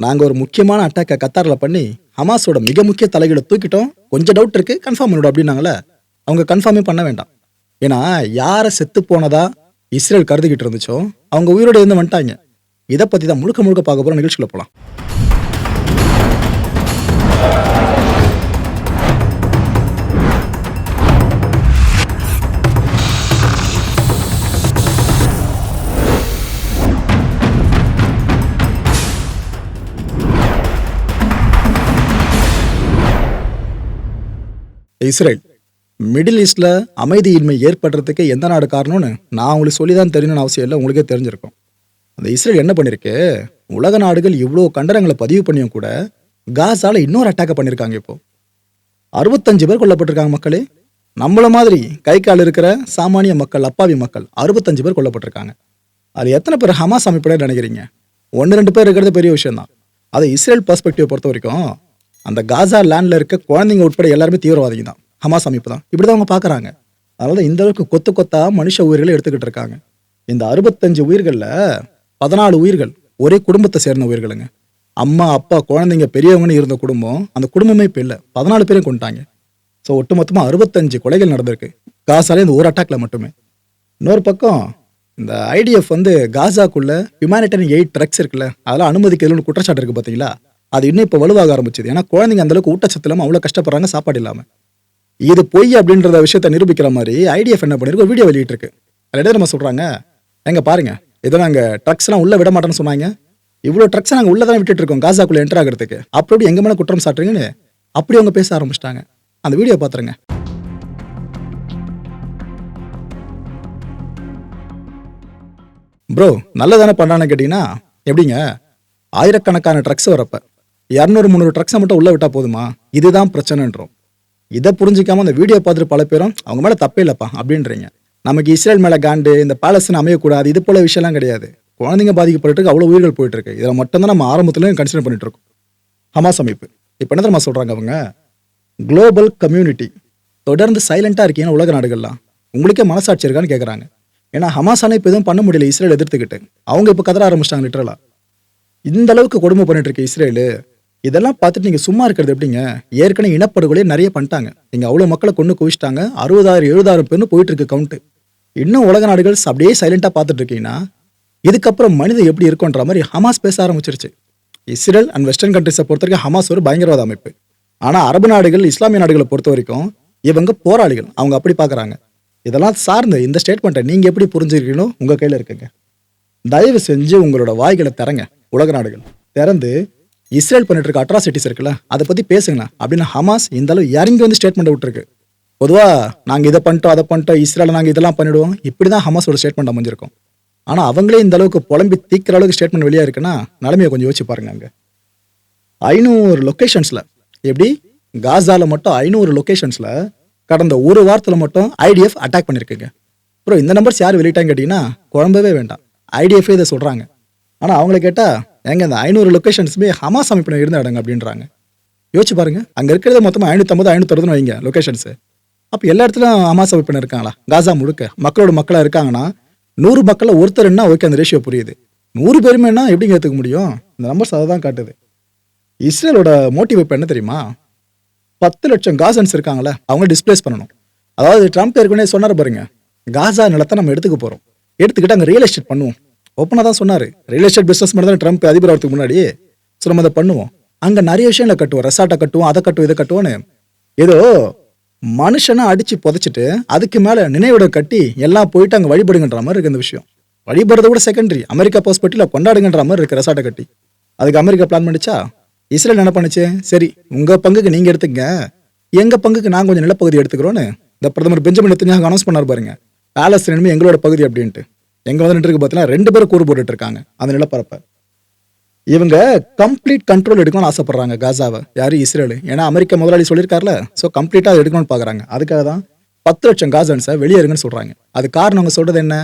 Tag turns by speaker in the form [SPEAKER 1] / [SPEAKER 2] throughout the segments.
[SPEAKER 1] நாங்கள் ஒரு முக்கியமான அட்டாக்கை கத்தாரில் பண்ணி ஹமாஸோட மிக முக்கிய தலைகளை தூக்கிட்டோம். கொஞ்சம் டவுட் இருக்கு கன்ஃபார்ம் பண்ணிவிடும் அப்படின்னாங்களே அவங்க கன்ஃபார்மே பண்ண வேண்டாம். ஏன்னா யாரை செத்து போனதா இஸ்ரேல் கருதிக்கிட்டு இருந்துச்சோ அவங்க உயிரோட இருந்து வந்துட்டாங்க. இதை பற்றி தான் முழுக்க முழுக்க பார்க்க போகிற நிகழ்ச்சியில் போகலாம் இஸ்ரேல் மிடில் ஈஸ்டில் அமைதியின்மை ஏற்படுறதுக்கு எந்த நாடு காரணம்னு நான் உங்களுக்கு சொல்லி தான் தெரியணும்னு அவசியம் இல்லை உங்களுக்கே தெரிஞ்சிருக்கும். அந்த இஸ்ரேல் என்ன பண்ணியிருக்கு உலக நாடுகள் இவ்வளோ கண்டனங்களை பதிவு பண்ணியும் கூட காசால இன்னொரு அட்டாக்கை பண்ணியிருக்காங்க இப்போ. அறுபத்தஞ்சு பேர் கொல்லப்பட்டிருக்காங்க மக்களே. நம்மள மாதிரி கை கால் இருக்கிற சாமானிய மக்கள் அப்பாவி மக்கள் அறுபத்தஞ்சு பேர் கொல்லப்பட்டிருக்காங்க. அது எத்தனை பேர் ஹமாஸ் அமைப்பினர் நினைக்கிறீங்க? ஒன்று ரெண்டு பேர் இருக்கிறது பெரிய விஷயம் தான் அதை இஸ்ரேல் பர்ஸ்பெக்டிவ் பொறுத்த வரைக்கும் அந்த காசா லேண்டில் இருக்க குழந்தைங்க உட்பட எல்லாருமே தீவிரவாதிங்க தான். ஹமாஸ் அமைப்பு தான். இப்படி தான் அவங்க பார்க்குறாங்க. அதனால தான் இந்த அளவுக்கு கொத்து கொத்தா மனுஷ உயிர்களை எடுத்துக்கிட்டு இருக்காங்க. இந்த அறுபத்தஞ்சு உயிர்களில் பதினாலு உயிர்கள் ஒரே குடும்பத்தை சேர்ந்த உயிர்களுங்க. அம்மா அப்பா குழந்தைங்க பெரியவங்கன்னு இருந்த குடும்பம் அந்த குடும்பமே இப்போ இல்லை. பதினாலு பேரையும் கொண்டுட்டாங்க ஸோ ஒட்டுமொத்தமாக அறுபத்தஞ்சு கொலைகள் நடந்திருக்கு. காசாலே இந்த ஒரு அட்டாக்ல மட்டுமே. இன்னொரு பக்கம் இந்த ஐடிஎஃப் வந்து காசாக்குள்ள ஹியூமானிட்டரியன் எயிட் ட்ரக்ஸ் இருக்குல்ல அதெல்லாம் அனுமதிக்கிறதுன்னு குற்றச்சாட்டு இருக்கு பார்த்தீங்களா அது இன்னும் இப்போ வலுவாக ஆரம்பிச்சது. ஏன்னா குழந்தைங்க அந்த அளவுக்கு ஊட்டச்சத்து இல்லாமல் அவ்வளோ கஷ்டப்படுறாங்க சாப்பாடு இல்லாமல் இது பொய் அப்படின்றத விஷயத்த நிரூபிக்கிற மாதிரி ஐடிஎஃப் என்ன பண்ணிருக்கு ஒரு வீடியோ வெளியிட்டிருக்கு. அதில் என்ன நம்ம சொல்கிறாங்க எங்க பாருங்க. இதை நாங்கள் ட்ரக்ஸ்லாம் உள்ளே விட மாட்டோம்னு சொன்னாங்க. இவ்வளோ ட்ரக்ஸ் நாங்கள் உள்ளே தான் விட்டுட்டு இருக்கோம் காசாக்குள்ளே என்டர் ஆகிறதுக்கு. அப்படி எப்படி எங்கே மேலே குற்றம் சாட்டுறீங்கன்னு அப்படி அவங்க பேச ஆரம்பிச்சிட்டாங்க. அந்த வீடியோ பார்த்துருங்க ப்ரோ நல்லதானே பண்ணான்னு கேட்டிங்கன்னா எப்படிங்க? ஆயிரக்கணக்கான ட்ரக்ஸ் வரப்போ. இரநூறு முந்நூறு ட்ரக்ஸை மட்டும் உள்ள விட்டா போதுமா? இதுதான் பிரச்சனைன்றோம். இதை புரிஞ்சிக்காம அந்த வீடியோ பார்த்துட்டு பல பேரும் அவங்க மேலே தப்பே இல்லைப்பா அப்படின்றீங்க. நமக்கு இஸ்ரேல் மேலே காண்டு இந்த பேலஸ்ன்னு அமையக்கூடாது இது போல விஷயம்லாம் கிடையாது. குழந்தைங்க பாதிக்கப்பட்டு அவ்வளோ உயிர்கள் போயிட்டு இருக்கு இதில் மட்டும்தான் நம்ம ஆரம்பத்துலேயும் கன்சிடர் பண்ணிட்டு இருக்கோம் ஹமாஸ் அமைப்பு. இப்போ என்ன தெரியுமா சொல்கிறாங்க அவங்க? குளோபல் கம்யூனிட்டி தொடர்ந்து சைலண்டாக இருக்கீங்க உலக நாடுகள்லாம். உங்களுக்கே மனசாட்சி இருக்கான்னு கேட்குறாங்க ஏன்னா ஹமாஸான இப்போ எதுவும் பண்ண முடியல இஸ்ரேல் எதிர்த்துக்கிட்டு. அவங்க இப்போ கதற ஆரம்பிச்சிட்டாங்க லிட்டரலா இந்த அளவுக்கு கொடுமை பண்ணிட்டு இருக்கு இஸ்ரேலு இதெல்லாம் பார்த்துட்டு நீங்க சும்மா இருக்கிறது எப்படிங்க? ஏற்கனவே இனப்படுகொலை நிறைய பண்ணிட்டாங்க. நீங்க அவ்வளவு மக்களை கொண்டு குவிச்சிட்டாங்க. அறுபதாயிரம் எழுபதாயிரம் பேர்னு போயிட்டு இருக்கு கவுண்ட் இன்னும் உலக நாடுகள் அப்படியே சைலண்டா பார்த்துட்டு இருக்கீங்கன்னா இதுக்கப்புறம் மனிதன் எப்படி இருக்குன்ற மாதிரி ஹமாஸ் பேச ஆரம்பிச்சிருச்சு. இஸ்ரேல் அண்ட் வெஸ்டர்ன் கண்ட்ரிஸை பொறுத்த வரைக்கும் ஹமாஸ் ஒரு பயங்கரவாத அமைப்பு. ஆனா அரபு நாடுகள் இஸ்லாமிய நாடுகளை பொறுத்த வரைக்கும் இவங்க போராளிகள். அவங்க அப்படி பார்க்குறாங்க. இதெல்லாம் சார்ந்து இந்த ஸ்டேட்மெண்ட்டை நீங்க எப்படி புரிஞ்சுக்கிறீங்களோ உங்க கையில இருக்குங்க. தயவு செஞ்சு உங்களோட வாய்களை திறங்க உலக நாடுகள். திறந்து இஸ்ரேல் பண்ணிட்டு இருக்க அட்ராசிட்டிஸ் இருக்குல்ல அதை பத்தி பேசுங்கண்ணா. அப்படின்னு ஹமாஸ் இந்த அளவு இறங்கி வந்து ஸ்டேட்மெண்ட் விட்டுருக்கு. பொதுவா நாங்க இதை பண்ணிட்டோம் அதை பண்ணிட்டோம் இஸ்ரேல நாங்க இதெல்லாம் பண்ணிடுவோம் இப்படிதான் ஹமாஸோட ஸ்டேட்மெண்ட் அமைஞ்சிருக்கும். ஆனா அவங்களே இந்த அளவுக்கு புலம்பி தீக்கிற அளவுக்கு ஸ்டேட்மெண்ட் வெளியா இருக்குன்னா நிலைமையை கொஞ்சம் யோசிச்சு பாருங்க அங்க. ஐநூறு லொக்கேஷன்ஸ்ல எப்படி? காசால மட்டும் ஐநூறு லொக்கேஷன்ஸ்ல கடந்த ஒரு வாரத்தில் மட்டும் ஐடிஎஃப் அட்டாக் பண்ணியிருக்குங்க அப்புறம் இந்த நம்பர்ஸ் யார் வெளியிட்டாங்க கேட்டீங்கன்னா குழம்பவே வேண்டாம். ஐடிஎஃப் இதை சொல்றாங்க. ஆனா அவங்கள கேட்டா ஏங்க இந்த ஐநூறு லொக்கேஷன்ஸுமே ஹமாஸ் அமைப்பினர் இருந்த இடங்க அப்படின்றாங்க. யோசிச்சு பாருங்க. அங்கே இருக்கிறத மொத்தமாக ஐநூற்றம்பது ஐநூத்தறுபதுன்னு வைங்க லொக்கேஷன்ஸு அப்போ எல்லா இடத்துலையும் ஹமாஸ் அமைப்பினர் இருக்காங்களா? காசா முழுக்க. மக்களோட மக்களாக இருக்காங்கன்னா நூறு மக்களில் ஒருத்தர்னா ஓகே அந்த ரேஷியோ புரியுது. நூறு பேருமேனா எப்படிங்க ஏற்றுக்க முடியும்? இந்த நம்பர்ஸ் அதை தான் காட்டுது. இஸ்ரேலோட மோட்டிவ் இப்போ என்ன தெரியுமா? பத்து லட்சம் காசன்ஸ் இருக்காங்களே அவங்க டிஸ்பிளேஸ் பண்ணணும். அதாவது ட்ரம்ப் ஏற்கனவே சொன்னார் பாருங்க காசா நிலத்தை நம்ம எடுத்துக்க போகிறோம் எடுத்துக்கிட்டு அங்கே ரியல் எஸ்டேட் பண்ணுவோம். ஓப்பனாக தான் சொன்னார். ரியல் எஸ்டேட் பிஸ்னஸ் மட்டும் தான் ட்ரம்ப் அதிபர் வரதுக்கு முன்னாடி. ஸோ நம்ம அதை பண்ணுவோம். அங்கே நிறைய விஷயங்களை கட்டுவோம். ரெசார்ட்டை கட்டுவோம் அதை கட்டுவோம் இதை கட்டுவோன்னு ஏதோ மனுஷனை அடித்து புதைச்சிட்டு அதுக்கு மேலே நினைவிட கட்டி எல்லாம் போயிட்டு அங்கே வழிபடுங்கன்ற மாதிரி இருக்குது இந்த விஷயம். வழிபடுறது கூட செகண்டரி அமெரிக்கா பாஸ்பெட்டில் கொண்டாடுங்கன்ற மாதிரி இருக்குது ரெசார்ட்டை கட்டி. அதுக்கு அமெரிக்கா பிளான் பண்ணிச்சா? இஸ்ரேல் என்ன பண்ணுச்சு? சரி உங்கள் பங்குக்கு நீங்கள் எடுத்துக்கங்க. எங்கள் பங்குக்கு நாங்கள் கொஞ்சம் நிலப்பகுதி எடுத்துக்கிறோன்னு. இந்த பிரதமர் பெஞ்சமின் எத்தனையாக அனௌன்ஸ் பண்ணார் பாருங்க. பேலஸ்தீனமே எங்களோட பகுதி அப்படின்ட்டு. எங்கே வந்து இருக்கு பார்த்தீங்கன்னா ரெண்டு பேரும் கூறு போட்டுட்டு இருக்காங்க அந்த நிலப்பரப்பை. இவங்க கம்ப்ளீட் கண்ட்ரோல் எடுக்கணும்னு ஆசைப்படுறாங்க காசாவை. யாரும் இஸ்ரேல். ஏன்னா அமெரிக்க முதலாளி சொல்லியிருக்காருல. ஸோ கம்ப்ளீட்டாக எடுக்கணும்னு பார்க்குறாங்க அதுக்காக தான் பத்து லட்சம் காசன்ஸை வெளியேறுங்கன்னு சொல்கிறாங்க அது காரணம் அவங்க சொல்கிறது என்ன?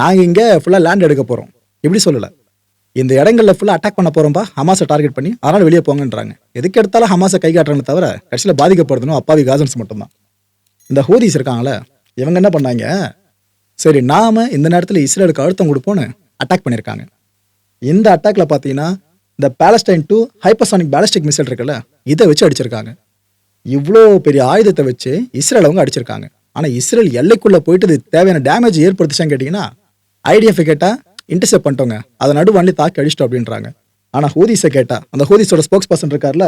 [SPEAKER 1] நாங்கள் இங்கே ஃபுல்லாக லேண்ட் எடுக்க போகிறோம் இப்படி சொல்லலை. இந்த இடங்களில் ஃபுல்லாக அட்டாக் பண்ண போகிறோம்பா ஹமாஸை டார்கெட் பண்ணி அதனால் வெளியே போங்கன்றாங்க. எதுக்கு எடுத்தாலும் ஹமாஸை கை காட்டுறாங்க தவிர கடைசியில் பாதிக்கப்படுதுன்னு அப்பாவி காசன்ஸ் மட்டும்தான். இந்த ஹூதிஸ் இருக்காங்களே இவங்க என்ன பண்ணாங்க? சரி நாம இந்த நேரத்தில் இஸ்ரேலுக்கு அழுத்தம் கொடுப்போன்னு அட்டாக் பண்ணியிருக்காங்க இந்த அட்டாக்ல பார்த்தீங்கன்னா இந்த Palestine to hypersonic ballistic missile இருக்குல்ல இதை வச்சு அடிச்சிருக்காங்க. இவ்வளோ பெரிய ஆயுதத்தை வச்சு இஸ்ரேல் அவங்க அடிச்சிருக்காங்க. ஆனால் இஸ்ரேல் எல்லைக்குள்ளே போயிட்டு இது தேவையான டேமேஜ் ஏற்படுத்துச்சான்னு கேட்டிங்கன்னா ஐடிஎஃப் கேட்டால் இன்டர்செப்ட் பண்ணிட்டோங்க. அதை நடுவாண்டி தாக்கி அடிச்சிட்டோம் அப்படின்றாங்க. ஆனால் ஹூதிஸை கேட்டால் அந்த ஹூதிஸோட ஸ்போக்ஸ் பர்சன் இருக்கார்ல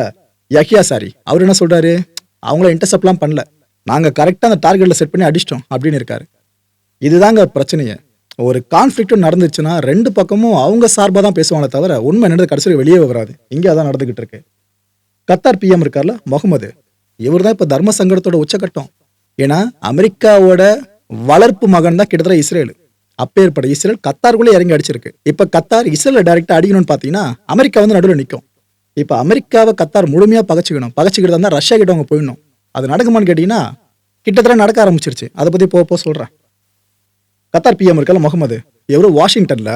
[SPEAKER 1] யக்யா சாரி அவர் என்ன சொல்கிறாரு அவங்கள இன்டர்செப்ட்லாம் பண்ணல. நாங்கள் கரெக்டாக அந்த டார்கெட்டில் செட் பண்ணி அடிச்சிட்டோம் அப்படின்னு இருக்காரு. இதுதாங்க பிரச்சனையே. ஒரு கான்ஃப்ளிக்ட்டும் நடந்துச்சுன்னா ரெண்டு பக்கமும் அவங்க சார்பாக தான் பேசுவாங்களே தவிர உண்மை என்னது கடைசியில் வெளியே வராது. இங்கே அதான் நடந்துகிட்டு இருக்கு. கத்தார் பிஎம் இருக்கார்ல முகமது. இவர் தான் இப்போ தர்ம சங்கடத்தோட உச்சக்கட்டம் ஏன்னா அமெரிக்காவோட வளர்ப்பு மகன் தான் கிட்டத்தட்ட இஸ்ரேல். அப்பேற்பட்ட இஸ்ரேல் கத்தாருக்குள்ளே இறங்கி அடிச்சிருக்கு. இப்போ கத்தார் இஸ்ரேலில் டைரெக்டாக அடிக்கணும்னு பார்த்தீங்கன்னா அமெரிக்கா வந்து நடுவில் நிற்கும் இப்போ அமெரிக்காவை கத்தார் முழுமையாக பகச்சிக்கணும். பகச்சிக்கிட்டு இருந்தால் ரஷ்யா கிட்ட அவங்க போயிடணும். அது நடக்குமான்னு கேட்டிங்கன்னா கிட்டத்தட்ட நடக்க ஆரம்பிச்சிருச்சு. அதை பற்றி போக போக சொல்கிறேன் கத்தார் பிஎம் இருக்கல முகமது. இவரு வாஷிங்டன்ல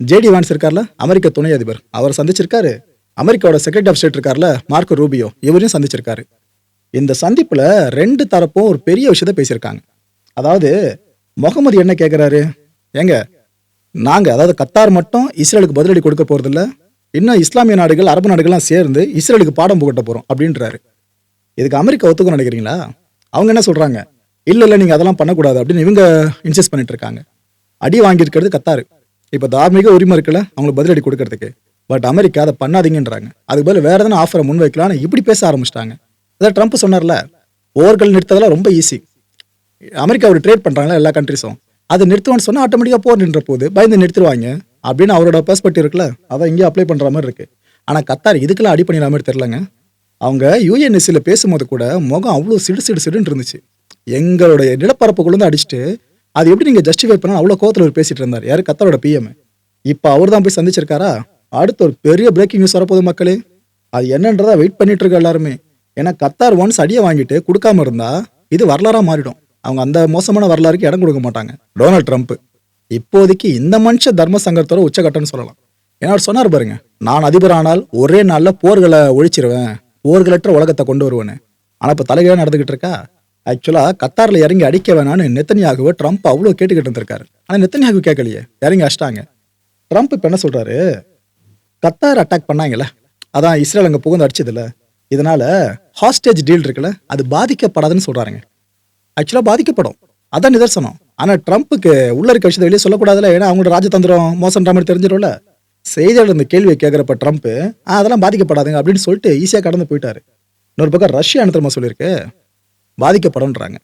[SPEAKER 1] ஜேடி வான்ஸ் இருக்கார்ல அமெரிக்க துணை அதிபர். அவர் சந்திச்சிருக்காரு. அமெரிக்காவோட செக்ரட்டரி ஆஃப் ஸ்டேட் இருக்கார்ல மார்க்கோ ரூபியோ இவரையும் சந்திச்சிருக்காரு. இந்த சந்திப்புல ரெண்டு தரப்பும் ஒரு பெரிய விஷயத்த பேசியிருக்காங்க. அதாவது முகமது என்ன கேட்குறாரு ஏங்க நாங்கள் அதாவது கத்தார் மட்டும் இஸ்ரேலுக்கு பதிலடி கொடுக்க போறதில்ல. இன்னும் இஸ்லாமிய நாடுகள் அரபு நாடுகள்லாம் சேர்ந்து இஸ்ரேலுக்கு பாடம் புகட்ட போகிறோம் அப்படின்றாரு. இதுக்கு அமெரிக்கா ஒத்துக்கணும் நினைக்கிறீங்களா? அவங்க என்ன சொல்கிறாங்க இல்லை இல்லை நீங்கள் அதெல்லாம் பண்ணக்கூடாது அப்படின்னு இவங்க இன்சிஸ்ட் பண்ணிட்டு இருக்காங்க அடி வாங்கியிருக்கிறது கத்தாரு. இப்போ தார்மீக உரிமை இருக்குல்ல அவங்களுக்கு பதிலடி கொடுக்கறதுக்கு. பட் அமெரிக்கா அதை பண்ணாதீங்கன்றாங்க. அதுக்கு பதில் வேறு எதனா ஆஃபரை முன் வைக்கலாம்னு இப்படி பேச ஆரம்பிச்சிட்டாங்க. அதான் ட்ரம்ப் சொன்னார்ல போர்கள் நிறுத்ததெல்லாம் ரொம்ப ஈஸி அமெரிக்கா ஒரு ட்ரேட் பண்ணுறாங்களா எல்லா கண்ட்ரிஸும் அது நிறுத்துவோன்னு சொன்னால் ஆட்டோமேட்டிக்காக போர் நின்ற போது பயந்து நிறுத்திடுவாங்க. அப்படின்னு அவரோட பெர்ஸ்பெக்டிவ் இருக்குல்ல அதை இங்கே அப்ளை பண்ணுற மாதிரி இருக்குது ஆனால் கத்தார் இதுக்கெல்லாம் அடி பண்ணிடுற மாதிரி தெரிலங்க அவங்க யூஎன்எஸ்சியில் பேசும்போது கூட முகம் அவ்வளோ சிடு சிடு சிடுன்னு இருந்துச்சு. எங்களுடைய நிலப்பரப்புக்குள்ளேருந்து அடிச்சுட்டு அது எப்படி நீங்கள் ஜஸ்டிஃபை பண்ணால் அவ்வளோ கோவத்தில் அவர் பேசிட்டு இருந்தார். யார்? கத்தாரோட பிஎம் இப்போ அவர் தான் போய் சந்திச்சிருக்காரா? அடுத்து ஒரு பெரிய பிரேக்கிங் நியூஸ் வரப்போகுது மக்களே. அது என்னன்றதா வெயிட் பண்ணிட்டு இருக்க எல்லாருமே. ஏன்னா கத்தார் ஒன்ஸ் அடியை வாங்கிட்டு கொடுக்காம இருந்தா இது வரலாறாக மாறிடும். அவங்க அந்த மோசமான வரலாறுக்கு இடம் கொடுக்க மாட்டாங்க. Donald Trump. இப்போதைக்கு இந்த மனுஷ தர்ம சங்கத்தோட உச்சகட்டம்னு சொல்லலாம். ஏன்னா அவர் சொன்னார் பாருங்க நான் அதிபர் ஆனால் ஒரே நாளில் போர்களை ஒழிச்சிருவேன். போர்களற்ற உலகத்தை கொண்டு வருவேன்னு. ஆனால் இப்போ தலைகீழா நடந்துகிட்டு இருக்கா? ஆக்சுவலாக கத்தாரில் இறங்கி அடிக்க வேணான்னு நெத்தனியாகவே ட்ரம்ப் அவ்வளோ கேட்டுக்கிட்டு இருந்திருக்காரு. ஆனால் நெத்தனியாக கேட்கலையே இறங்கி அடிச்சிட்டாங்க. ட்ரம்ப் இப்போ என்ன சொல்கிறாரு கத்தார் அட்டாக் பண்ணாங்கல்ல அதான் இஸ்ரேல் அங்கே புகுந்து அடிச்சதில்ல இதனால் ஹாஸ்டேஜ் டீல் இருக்குல்ல அது பாதிக்கப்படாதுன்னு சொல்கிறாருங்க ஆக்சுவலாக பாதிக்கப்படும். அதான் நிதர்சனம். ஆனால் ட்ரம்ப்புக்கு உள்ள இருக்க விஷயத்தை வெளியே சொல்லக்கூடாதுல ஏன்னா அவங்களோட ராஜதந்திரம் மோசன்ற மாதிரி தெரிஞ்சிடும்ல. செய்தியாளர் இந்த கேள்வியை கேட்குறப்ப ட்ரம்ப் "ஆ, அதெல்லாம் பாதிக்கப்படாதுங்க அப்படின்னு சொல்லிட்டு ஈஸியாக கடந்து போயிட்டாரு. இன்னொரு பக்கம் ரஷ்யா என்ன தெரியுமா சொல்லியிருக்கு. பாதிக்கப்படும்ன்றாங்க.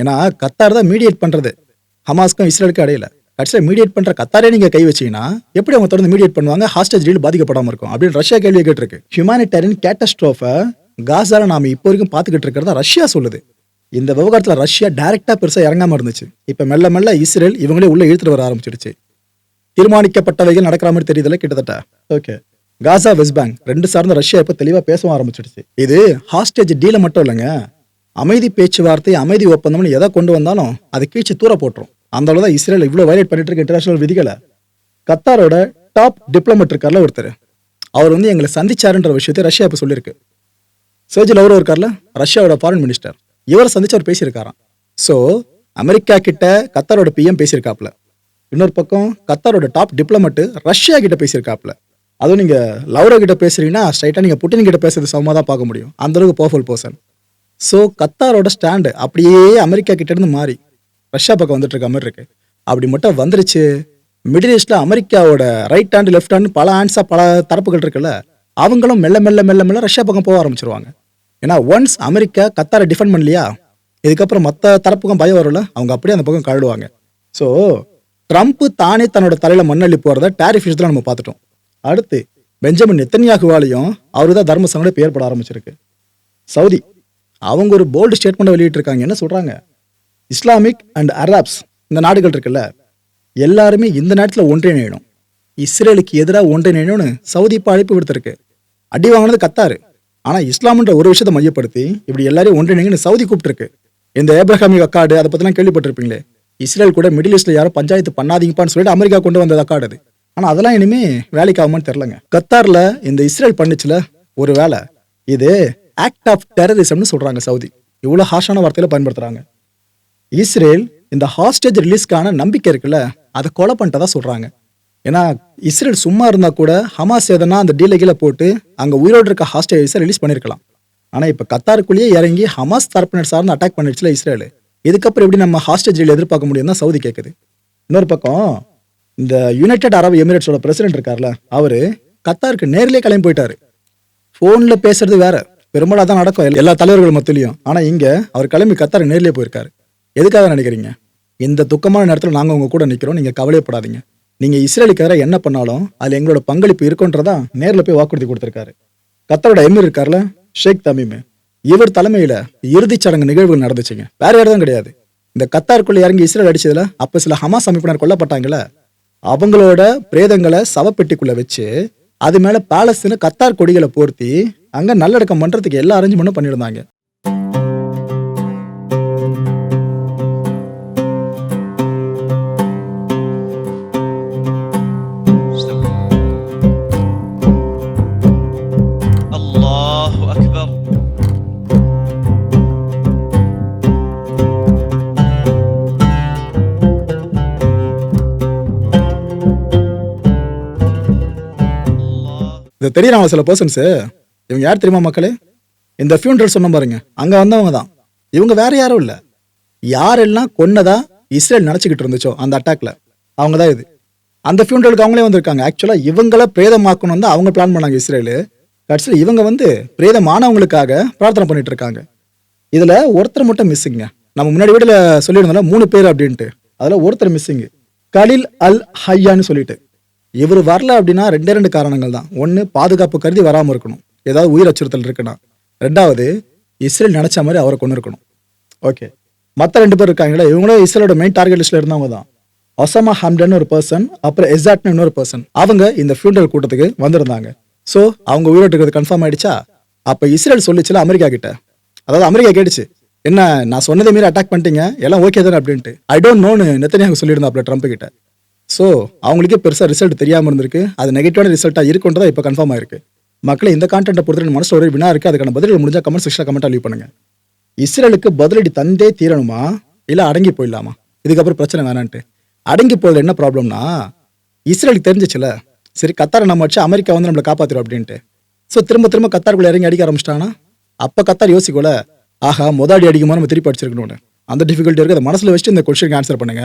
[SPEAKER 1] ஏன்னா கத்தார் தான் மீடியேட் பண்றது. ஹமாஸ்க்கும் இஸ்ரேலுக்கும் இடையில. கடைசியில் மீடியேட் பண்ற கத்தாரே நீங்க கை வச்சீங்கன்னா எப்படி அவங்க தொடர்ந்து மீடியேட் பண்ணுவாங்க? ஹாஸ்டேஜ் டீல் பாதிக்கப்படாம இருக்கும். அப்படின்னு ரஷ்யா கேள்வி கேட்டிருக்கு. ஹியூமானிட்டரியன் கேட்டஸ்ட்ரோஃபை காசால நாம இப்போ வரைக்கும் பார்த்துக்கிட்டு இருக்கிறதா ரஷ்யா சொல்லுது. இந்த விவகாரத்துல ரஷ்யா டைரக்டா பெருசா இறங்காம இருந்துச்சு. இப்ப மெல்ல மெல்ல இஸ்ரேல் இவங்களே உள்ள இழுத்துட்டு வர ஆரம்பிச்சிடுச்சு. தீர்மானிக்கப்பட்டவைகள் நடக்கிற மாதிரி தெரியுதுல கிட்டத்தட்ட. ஓகே. காசா வெஸ்ட் பேங்க் ரெண்டு சார்ந்த ரஷ்யா இப்ப தெளிவா பேசவும் ஆரம்பிச்சிடுச்சு. இது ஹாஸ்டேஜ் டீல மட்டும் இல்லைங்க. அமைதி பேச்சுவார்த்தை அமைதி ஒப்பந்தம்னு எதை கொண்டு வந்தாலும் அதை கீழ்ச்சி தூர போட்டுரும். அந்த அளவு தான் இஸ்ரேல் இவ்வளோ வயலேட் பண்ணிட்டு இருக்க இன்டர்நேஷனல் விதிகளை. கத்தாரோட டாப் டிப்ளமேட் இருக்கார்ல ஒருத்தர். அவர் வந்து எங்களை சந்திச்சாருன்ற விஷயத்தை ரஷ்யா இப்போ சொல்லியிருக்கு. சர்ஜி லவ்ரோ இருக்கார்ல? ரஷ்யாவோட ஃபாரின் மினிஸ்டர் இவரை சந்திச்சு அவர் பேசியிருக்காராம். ஸோ அமெரிக்கா கிட்ட கத்தாரோட பிஎம் பேசியிருக்காப்ல இன்னொரு பக்கம் கத்தாரோட டாப் டிப்ளமெட்டு ரஷ்யா கிட்ட பேசியிருக்காப்ல அதுவும் நீங்கள் லவ்ரோ கிட்ட பேசுறீங்கன்னா ஸ்ட்ரைட்டாக நீங்கள் புட்டின் கிட்ட பேசுறது சமமாக தான் பார்க்க முடியும். அந்தளவுக்கு பவர்ஃபுல் பர்சன் ஸோ கத்தாரோட ஸ்டாண்டு அப்படியே அமெரிக்கா கிட்டேருந்து மாறி. ரஷ்யா பக்கம் வந்துட்டு இருக்க மாதிரி இருக்கு. அப்படி மட்டும் வந்துருச்சு. மிடில் ஈஸ்ட்ல அமெரிக்காவோட ரைட் ஹேண்ட் லெஃப்ட் ஹேண்ட் பல ஹேண்ட்ஸாக பல தரப்புகள் இருக்குல்ல அவங்களும் மெல்ல மெல்ல மெல்ல மெல்ல ரஷ்யா பக்கம் போக ஆரம்பிச்சிருவாங்க. ஏன்னா ஒன்ஸ் அமெரிக்கா கத்தாரை டிஃபெண்ட் பண்ணலையா இதுக்கப்புறம் மற்ற தரப்புக்கும் பயம் வரும்ல அவங்க அப்படியே அந்த பக்கம் கழுடுவாங்க ஸோ ட்ரம்ப் தானே தன்னோட தலையில் மண்ணள்ளி போகிறத டேரிஃப் விஷயத்தில் நம்ம பார்த்துட்டோம். அடுத்து பெஞ்சமின் நெத்தன்யாகுவாலையும் அவரு தான் தர்ம சங்கடம் ஏற்பட ஆரம்பிச்சிருக்கு. சவுதி அவங்க ஒரு போல்டு ஸ்டேட்மெண்ட்டை வெளியிட்டிருக்காங்க. என்ன சொல்கிறாங்க இஸ்லாமிக் அண்ட் அராப்ஸ் இந்த நாடுகள் இருக்குல்ல எல்லாருமே இந்த நேரத்தில் ஒன்றிணையணும். இஸ்ரேலுக்கு எதிராக ஒன்றிணையணும்னு சவுதி இப்போ அழைப்பு விடுத்திருக்கு. அடி வாங்கினது கத்தாரு. ஆனால் இஸ்லாம்ன்ற ஒரு விஷயத்தை மையப்படுத்தி இப்படி எல்லாரையும் ஒன்றிணைங்கன்னு சவுதி கூப்பிட்டுருக்கு. இந்த ஏப்ரஹாமிக் அக்காடு அதை பற்றிலாம் கேள்விப்பட்டிருப்பீங்களே? இஸ்ரேல் கூட மிடில் ஈஸ்ட்டில் யாரும் பஞ்சாயத்து பண்ணாதீங்கப்பான்னு சொல்லிட்டு அமெரிக்கா கொண்டு வந்த அக்காடு அது. ஆனால் அதெல்லாம் இனிமே வேலைக்கு ஆகுமான்னு தெரிலங்க கத்தாரில் இந்த இஸ்ரேல் பண்ணுச்சுல ஒரு வேலை. இது ஆக்ட் ஆஃப் டெரரிசம்னு சொல்கிறாங்க சவுதி. இவ்வளோ ஹாஷான வார்த்தையில் பயன்படுத்துகிறாங்க இஸ்ரேல் இந்த ஹாஸ்டேஜ் ரிலீஸ்க்கான நம்பிக்கை இருக்குல்ல அதை கொலை பண்ணிட்டதா சொல்கிறாங்க ஏன்னா இஸ்ரேல் சும்மா இருந்தால் கூட ஹமாஸ் எதனா அந்த டீலை போட்டு அங்கே உயிரோடு இருக்க ஹாஸ்டேஜஸை ரிலீஸ் பண்ணியிருக்கலாம் ஆனால் இப்போ கத்தாருக்குள்ளேயே இறங்கி ஹமாஸ் தரப்பினர் சார்ந்து அட்டாக் பண்ணிடுச்சுல இஸ்ரேல். இதுக்கப்புறம் எப்படி நம்ம ஹாஸ்டேஜ் எதிர்பார்க்க முடியும் தான் சவுதி கேட்குது இன்னொரு பக்கம் இந்த யுனைடெட் அரபு எமிரேட்ஸோட பிரசிடென்ட் இருக்கார்ல அவர் கத்தாருக்கு நேரிலே கிளம்பி போயிட்டாரு. ஃபோனில் பேசுறது வேற. பெரும்பாலும் தான் நடக்கும். எல்லா- தலைவர்கள் மத்தியிலையும். ஆனால் இங்கே அவர் கிளம்பி கத்தார் நேரிலே போயிருக்காரு. எதுக்காக நினைக்கிறீங்க? இந்த துக்கமான நேரத்தில் நாங்கள் உங்கள் கூட நிற்கிறோம் நீங்கள் கவலைப்படாதீங்க நீங்கள் இஸ்ரேலுக்கு எதிராக என்ன பண்ணாலும் அதில் எங்களோட பங்களிப்பு இருக்குன்றதா நேரில் போய் வாக்குறுதி கொடுத்துருக்காரு. கத்தரோட எமிர் இருக்கார்ல ஷேக் தமீம். இவர் தலைமையில் இறுதிச் சடங்கு நிகழ்வுகள் நடந்துச்சுங்க. வேற யாரும் கிடையாது. இந்த கத்தாருக்குள்ளே இறங்கி இஸ்ரேல் அடிச்சதுல அப்போ சில ஹமாஸ் அமைப்பினர் கொல்லப்பட்டாங்கல்ல அவங்களோட பிரேதங்களை சவப்பெட்டிக்குள்ளே வச்சு அது மேலே பேலஸ்னு கத்தார் கொடிகளை போர்த்தி அங்கே நல்லடக்கம் பண்ணுறதுக்கு எல்லா அரேஞ்ச்மெண்ட்டும் பண்ணியிருந்தாங்க. இந்த தெரியுறாங்க சில பர்சன்ஸு இவங்க யார் தெரியுமா மக்களே? இந்த ஃபியூனரல் சொன்ன பாருங்க. அங்கே வந்தவங்க தான். இவங்க வேற யாரும் இல்லை. யாரெல்லாம் கொன்னதா இஸ்ரேல் நினச்சிக்கிட்டு இருந்துச்சோ அந்த அட்டாக்ல அவங்க தான் இது. அந்த ஃபியூனரலுக்கு அவங்களே வந்திருக்காங்க. ஆக்சுவலாக இவங்கள பிரேதமாக்கணும் தான் அவங்க பிளான் பண்ணாங்க இஸ்ரேலு. கடைசியில் இவங்க வந்து பிரேதமானவங்களுக்காக பிரார்த்தனை பண்ணிட்டு இருக்காங்க. இதில் ஒருத்தர் மட்டும் மிஸ்ஸிங்க நம்ம முன்னாடி வீட்டில் சொல்லியிருந்தோம்ல மூணு பேர் அப்படின்ட்டு. அதில் ஒருத்தர் மிஸ்ஸிங் கலில் அல் ஹையான்னு சொல்லிட்டு. இவர் வரல அப்படின்னா ரெண்டே ரெண்டு காரணங்கள் தான். ஒன்று பாதுகாப்பு கருதி வராமல் இருக்கணும். ஏதாவது உயிர் அச்சுறுத்தல் இருக்குன்னா ரெண்டாவது இஸ்ரேல் நினைச்ச மாதிரி அவரை கொண்டு இருக்கணும். ஓகே மற்ற ரெண்டு பேர் இருக்காங்களே இவங்களும் இஸ்ரேலோட மெயின் டார்கெட் லிஸ்ட்ல இருந்தவங்க தான். ஒசாமா ஹாம்டன் ஒரு பர்சன் அப்புறம் எசாட்னு இன்னொரு பர்சன் அவங்க இந்த ஃபியூனரல் கூட்டத்துக்கு வந்திருந்தாங்க. ஸோ அவங்க உயிரோட்டு இருக்கிறது கன்ஃபார்ம் ஆயிடுச்சா? அப்போ இஸ்ரேல் சொல்லிச்சுல அமெரிக்கா கிட்ட. அதாவது அமெரிக்கா கேட்டுச்சு என்ன நான் சொன்னதே மாரி அட்டாக் பண்ணிட்டீங்க? எல்லாம் ஓகே தானே? அப்படின்ட்டு. ஐ டோன்ட் நோன்னு நெத்தனியாக சொல்லியிருந்தாப்ல ட்ரம்ப் கிட்ட. ஸோ அவங்களுக்கே பெருசாக ரிசல்ட் தெரியாமல் இருந்திருக்கு. அது நெகட்டிவான ரிசல்ட்டாக இருக்குன்றதா இப்போ கன்ஃபார்ம் ஆயிருக்கு. மக்களை இந்த கான்டென்ட்டை பொறுத்த மனசில் ஒரு வினா இருக்குது அதுக்கான பதில்கள் முடிஞ்சா கமெண்ட் செக்ஷனில் கமெண்ட் லீவ் பண்ணுங்க. இஸ்ரேலுக்கு பதிலடி தந்தே தீரணுமா? இல்லை அடங்கி போயிடலாமா? இதுக்கப்புறம் பிரச்சனை வேணான்ட்டு. அடங்கி போகிறது என்ன ப்ராப்ளம்னா இஸ்ரேலுக்கு தெரிஞ்சிச்சுல. சரி கத்தாரை நம்ம வச்சு அமெரிக்கா வந்து நம்மளை காப்பாத்திரும் அப்படின்ட்டு. ஸோ திரும்ப திரும்ப கத்தாருக்குள்ள இறங்கி அடிக்க ஆரம்பிச்சிட்டாங்கன்னா அப்போ கத்தார் யோசிக்கல ஆஹா மொதாடி அடிக்குமா? நம்ம திருப்பி அடிச்சிருக்கணும்னு. அந்த டிஃபிகல்ட்டி இருக்கு. அதை மனசில் வச்சுட்டு இந்த கொஸ்டினுக்கு ஆன்சர் பண்ணுங்க.